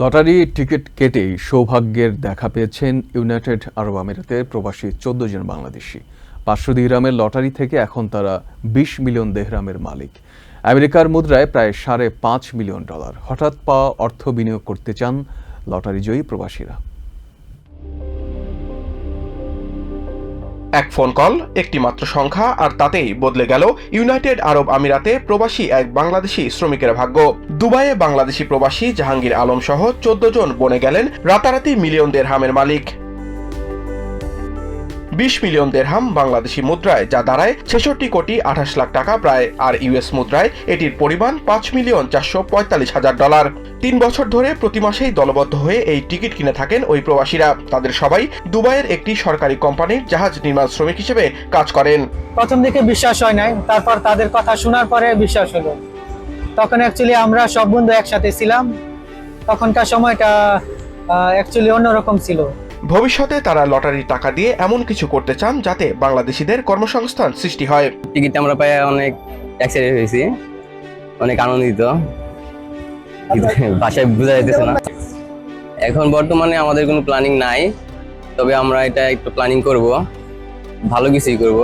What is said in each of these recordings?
Lottery ticket কেটেই সৌভাগ্যের দেখা পেয়েছেন ইউনাইটেড আরব আমিরাতের প্রবাসী চোদ্দ জন বাংলাদেশি। পাঁচশো দিহরামের লটারি থেকে এখন তারা বিশ মিলিয়ন দেহরামের মালিক। আমেরিকার মুদ্রায় প্রায় সাড়ে পাঁচ মিলিয়ন ডলার। হঠাৎ পাওয়া অর্থ বিনিয়োগ করতে চান লটারি জয়ী প্রবাসীরা। এক ফোন কল একটি মাত্র সংখ্যা, আর তাতেই বদলে গেল ইউনাইটেড আরব আমিরাতে প্রবাসী এক বাংলাদেশি শ্রমিকের ভাগ্য। দুবাইয়ে বাংলাদেশি প্রবাসী জাহাঙ্গীর আলম সহ চোদ্দ জন বনে গেলেন, রাতারাতি মিলিয়ন দেড়হামের মালিক। বিশ মিলিয়ন দেড়হাম বাংলাদেশি মুদ্রায়, যা দাঁড়ায় ছেষট্টি কোটি আঠাশ লাখ টাকা প্রায়, আর ইউএস মুদ্রায় এটির পরিমাণ পাঁচ মিলিয়ন চারশো পঁয়তাল্লিশ হাজার ডলার। তিন বছর ধরে প্রতি মাসেই দলবদ্ধ হয়ে এই টিকিট কিনে থাকেন ওই প্রবাসীরা। তাদের সবাই দুবাইয়ের একটি সরকারি কোম্পানির জাহাজ নির্মাণ শ্রমিক হিসেবে কাজ করেন। প্রথম দিকে বিশ্বাস হয় নাই, তারপর তাদের কথা শোনার পরে বিশ্বাস হলো। তখন অ্যাকচুয়ালি আমরা সব বন্ধু একসাথে ছিলাম। তখনকার সময়টা অ্যাকচুয়ালি অন্যরকম ছিল। ভবিষ্যতে তারা লটারির টাকা দিয়ে এমন কিছু করতে চান যাতে বাংলাদেশিদের কর্মসংস্থান সৃষ্টি হয়। টিকিটটা আমরা পাই অনেক এক্সাইটেড হয়েছি। অনেক আনন্দিত। ভাষায় বোঝা যাইতেছে না। এখন বর্তমানে আমাদের কোনো প্ল্যানিং নাই। তবে আমরা এটা একটু প্ল্যানিং করব। ভালো কিছুই করব।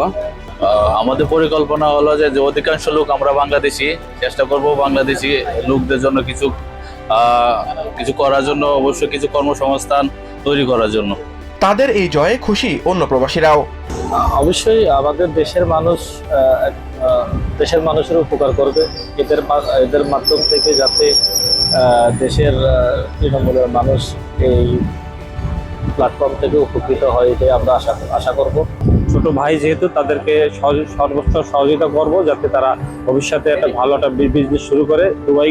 আমাদের পরিকল্পনা হলো যে যে অধিকাংশ লোক আমরা বাংলাদেশি চেষ্টা করব বাংলাদেশি লোকদের জন্য কিছু কিছু করার জন্য অবশ্যই কিছু কর্মসংস্থান তৈরি করার জন্য। তাদের এই জয়ে খুশি অন্য প্রবাসীরাও। অবশ্যই আমাদের দেশের মানুষ দেশের মানুষের উপকার করবে। এদের এদের মাধ্যম থেকে যাতে আহ, দেশের তৃণমূলের মানুষ এই প্ল্যাটফর্ম থেকে উপকৃত হয় এটাই আমরা আশা আশা করব। ছোট ভাই যেহেতু তাদেরকে সর্বোচ্চ সহযোগিতা করব যাতে তারা ভবিষ্যতে একটা ভালো একটা বিজনেস শুরু করে। Dubai